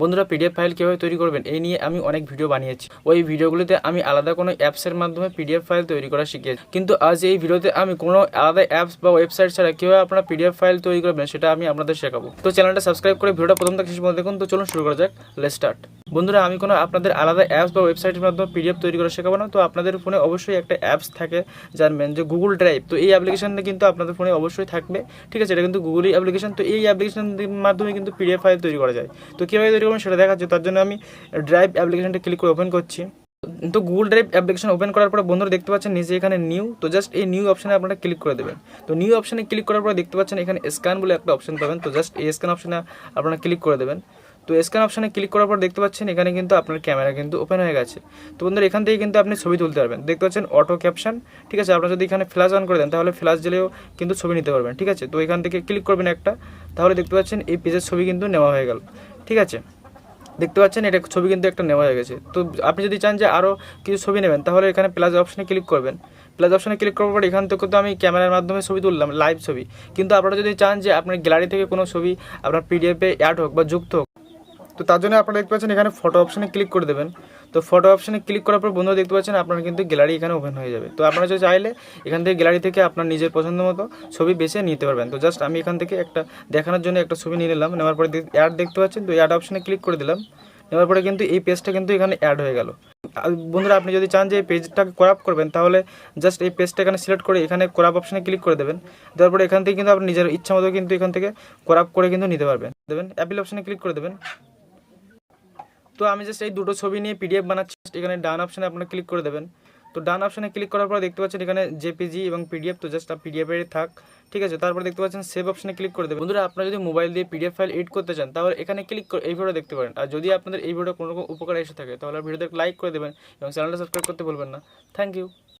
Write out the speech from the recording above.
বন্ধুরা PDF file কীভাবে তৈরি করবেন, এই নিয়ে আমি অনেক ভিডিও বানিয়েছি। ওই ভিডিওগুলিতে আমি আলাদা কোনো অ্যাপসের মাধ্যমে পিডিএফ ফাইল তৈরি করা শিখিয়েছি। কিন্তু আজ এই ভিডিওতে আমি কোনো আলাদা অ্যাপস বা ওয়েবসাইট ছাড়া কীভাবে আপনারা পিডিএফ ফাইল তৈরি করবেন, সেটা আমি আপনাদের শেখাবো। তো চ্যানেলটা সাবস্ক্রাইব করে ভিডিওটা প্রথম থেকে শেষ দেখুন। তো চলুন শুরু করা যাক লেট স্টার্ট বন্ধুরা, আমি কোনো আপনাদের আলাদা অ্যাপস বা ওয়েবসাইটের মাধ্যমে পিডিএফ তৈরি করা শেখাবো না। তো আপনাদের ফোনে অবশ্যই একটা অ্যাপস থাকে জানবেন যে গুগল ড্রাইভ তো এই অ্যাপ্লিকেশনটা কিন্তু আপনাদের ফোনে অবশ্যই থাকবে, ঠিক আছে? এটা কিন্তু গুগলই অ্যাপ্লিকেশান তো এই অ্যাপ্লিকেশনের মাধ্যমে কিন্তু পিডিএফ ফাইল তৈরি করা যায়। তো কীভাবে তৈরি করবেন সেটা দেখাচ্ছি। তার জন্য আমি ড্রাইভ অ্যাপ্লিকেশনটা ক্লিক করে ওপেন করছি। তো গুগল ড্রাইভ অ্যাপ্লিকেশন ওপেন করার পরে বন্ধুরা দেখতে পাচ্ছেন নিজে এখানে নিউ তো জাস্ট এই নিউ অপশনে আপনারা ক্লিক করে দেবেন। তো নিউ অপশনে ক্লিক করার পরে দেখতে পাচ্ছেন এখানে স্ক্যান বলে একটা অপশন পাবেন। তো জাস্ট এই স্ক্যান অপশনে আপনারা ক্লিক করে দেবেন। তো স্ক্যান অপশানে ক্লিক করার পর দেখতে পাচ্ছেন এখানে কিন্তু আপনার ক্যামেরা কিন্তু ওপেন হয়ে গেছে। তো বন্ধুরা, এখান থেকে কিন্তু আপনি ছবি তুলতে পারবেন। দেখতে পাচ্ছেন অটো ক্যাপশন ঠিক আছে? আপনারা যদি এখানে ফ্ল্যাশ অন করে দেন, তাহলে ফ্ল্যাশ দিলেও কিন্তু ছবি নিতে পারবেন, ঠিক আছে? তো এখান থেকে ক্লিক করবেন একটা, তাহলে দেখতে পাচ্ছেন এই পেজের ছবি কিন্তু নেওয়া হয়ে গেল, ঠিক আছে? দেখতে পাচ্ছেন এটা ছবি কিন্তু একটা নেওয়া হয়ে গেছে। তো আপনি যদি চান যে আরও কিছু ছবি নেবেন, তাহলে এখানে প্লাস অপশানে ক্লিক করবেন। প্লাস অপশানে ক্লিক করার পর এখান থেকে তো আমি ক্যামেরার মাধ্যমে ছবি তুললাম লাইভ ছবি। কিন্তু আপনারা যদি চান যে আপনার গ্যালারি থেকে কোনো ছবি আপনার পিডিএফে অ্যাড হোক বা যুক্ত হোক তো তার জন্য আপনারা দেখতে পাচ্ছেন এখানে ফটো অপশানে ক্লিক করে দেবেন। তো ফটো অপশানে ক্লিক করার পর বন্ধুরা দেখতে পাচ্ছেন আপনার কিন্তু গ্যালারি এখানে ওপেন হয়ে যাবে। তো আপনারা যদি চাইলে এখান থেকে গ্যালারি থেকে আপনার নিজের পছন্দ মতো ছবি বেছে নিতে পারবেন। তো জাস্ট আমি এখান থেকে একটা দেখানোর জন্য একটা ছবি নিয়ে নিলাম। নেওয়ার পরে অ্যাড দেখতে পাচ্ছেন, তো অ্যাড অপশানে ক্লিক করে দিলাম। নেওয়ার পরে কিন্তু এই পেজটা কিন্তু এখানে অ্যাড হয়ে গেল। বন্ধুরা আপনি যদি চান যে এই পেজটাকে করাপ করবেন, তাহলে জাস্ট এই পেজটা এখানে সিলেক্ট করে এখানে করাপ অপশানে ক্লিক করে দেবেন। দেওয়ার পরে এখান থেকে কিন্তু আপনি নিজের ইচ্ছা মতো কিন্তু এখান থেকে করাপ করে কিন্তু নিতে পারবেন। দেবেন অ্যাপিল অপশানে ক্লিক করে দেবেন। তো আমি জাস্ট এই দুটো ছবি নিয়ে পিডিএফ বানাচ্ছি এখানে ডান অপশানে আপনারা ক্লিক করে দেবেন। তো ডান অপশানে ক্লিক করার পর দেখতে পাচ্ছেন এখানে জেপিজি এবং পিডিএফ তো জাস্ট পিডিএফের থাক, ঠিক আছে? তারপর দেখতে পাচ্ছেন সেভ অপশানে ক্লিক করে দেবেন। বন্ধুরা, আপনারা যদি মোবাইল দিয়ে পিডিএফ ফাইল এড করতে চান, তাহলে এখানে ক্লিক করে এই ভিডিও দেখতে পারেন। আর যদি আপনাদের এই ভিডিও কোনো রকম উপকার এসে থাকে, তাহলে ভিডিওতে লাইক করে দেবেন এবং চ্যানেলটা সাবস্ক্রাইব করতে বলবেন না। Thank you